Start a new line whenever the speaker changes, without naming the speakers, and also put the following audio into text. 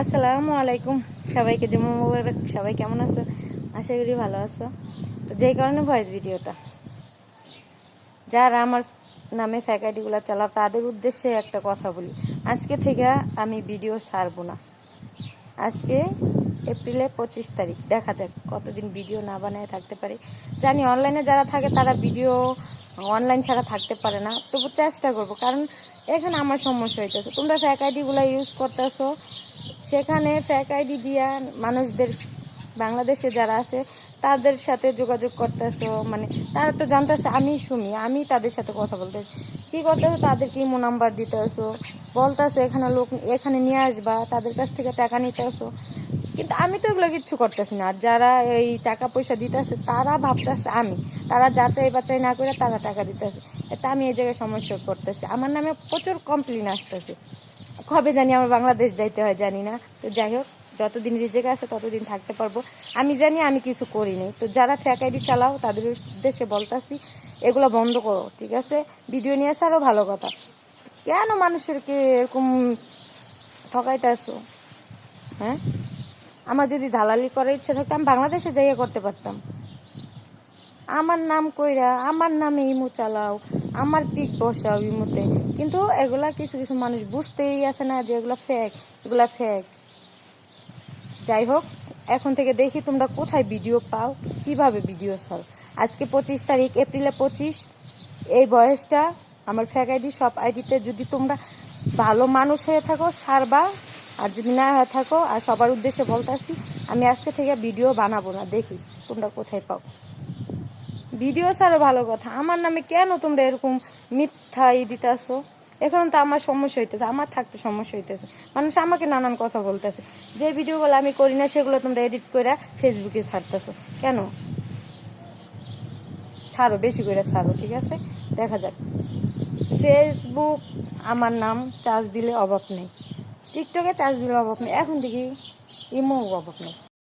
আসসালামু আলাইকুম। সবাইকে জম্মু মুবারক। সবাই কেমন আছো? আশা করি ভালো আছো। তো যেই কারণে ভয়েস ভিডিওটা। যারা আমার নামে ফ্যাকাল্টিগুলো চালা তাদের উদ্দেশ্যে একটা কথা বলি। আজকে থেকে আমি ভিডিও ছাড়বো না। আজকে এপ্রিলের পঁচিশ তারিখ। দেখা যাক কতদিন ভিডিও না বানায় থাকতে পারি। জানি অনলাইনে যারা থাকে, তারা ভিডিও অনলাইন ছাড়া থাকতে পারে না। তবু চেষ্টা করব, কারণ এখানে আমার সমস্যা হইতেছে। তোমরা ফ্যাক আইডিগুলো ইউজ করতেছো, সেখানে ফ্যাক আইডি দিয়া মানুষদের, বাংলাদেশে যারা আছে, তাদের সাথে যোগাযোগ করতেছো মানে তারা তো জানতেছে আমি শুনি আমি তাদের সাথে কথা বলতে, কি করতেছো, তাদের কি ইমো নাম্বার দিতে আসো বলতেছো এখানে লোক, এখানে নিয়ে আসবা, তাদের কাছ থেকে টাকা নিতে আসো কিন্তু আমি তো এগুলো কিচ্ছু করতেছি না। আর যারা এই টাকা পয়সা দিতেছে, তারা ভাবতেছে আমি। তারা যাচাই বাচাই না করে তারা টাকা দিতেছে। এটা আমি এই জায়গায় সমস্যা করতেছি। আমার নামে প্রচুর কমপ্লেন আসতেছে। কবে জানি আমার বাংলাদেশ যাইতে হয় জানি না। তো যাই হোক, যতদিন রিজেক আছে ততদিন থাকতে পারব। আমি জানি আমি কিছু করিনি তো যারা ফ্যাক আইডি চালাও, তাদের উদ্দেশ্যে বলতাছি, এগুলো বন্ধ করো, ঠিক আছে? ভিডিও নিয়ে আসে আরও ভালো কথা। কেন মানুষেরকে এরকম ঠকাইতেছো? হ্যাঁ? আমার যদি দালালি করার ইচ্ছা থাকতো, আমি বাংলাদেশে যাইয়া করতে পারতাম। আমার নাম কইরা, আমার নামে ইমো চালাও, আমার পিক বসাও ইমোতে। কিন্তু এগুলা কিছু কিছু মানুষ বুঝতেই আছে না যে এগুলা ফেক এগুলা ফেক যাই হোক, এখন থেকে দেখি তোমরা কোথায় ভিডিও পাও, কীভাবে ভিডিও চাও। আজকে পঁচিশ তারিখ, এপ্রিলে পঁচিশ। এই বয়সটা, আমার ফ্যাক আইডি সব আইডিতে যদি তোমরা ভালো মানুষ হয়ে থাকো, ছাড়বা। আর যদি না হয়ে থাকো, আর সবার উদ্দেশ্যে বলতেছি আমি আজকে থেকে ভিডিও বানাবো না, দেখি তোমরা কোথায় পাও। ভিডিও ছাড়া ভালো কথা। আমার নামে কেন তোমরা এরকম মিথ্যা ই দিতেছো? এখন তো আমার সমস্যা হইতেছে, আমার থাকতে সমস্যা হইতেছে। মানুষ আমাকে নানান কথা বলতেছে। যে ভিডিওগুলো আমি করি না, সেগুলো তোমরা এডিট করে ফেসবুকে ছাড়তেছো। কেন? ছাড়ো, বেশি করে ছাড়ো, ঠিক আছে? দেখা যাক। ফেসবুক আমার নাম, চার্জ দিলে অভাব নেই। টিকটকে চার্জ দিল অভাব নেই এখন দেখি ইমো অভাব নেই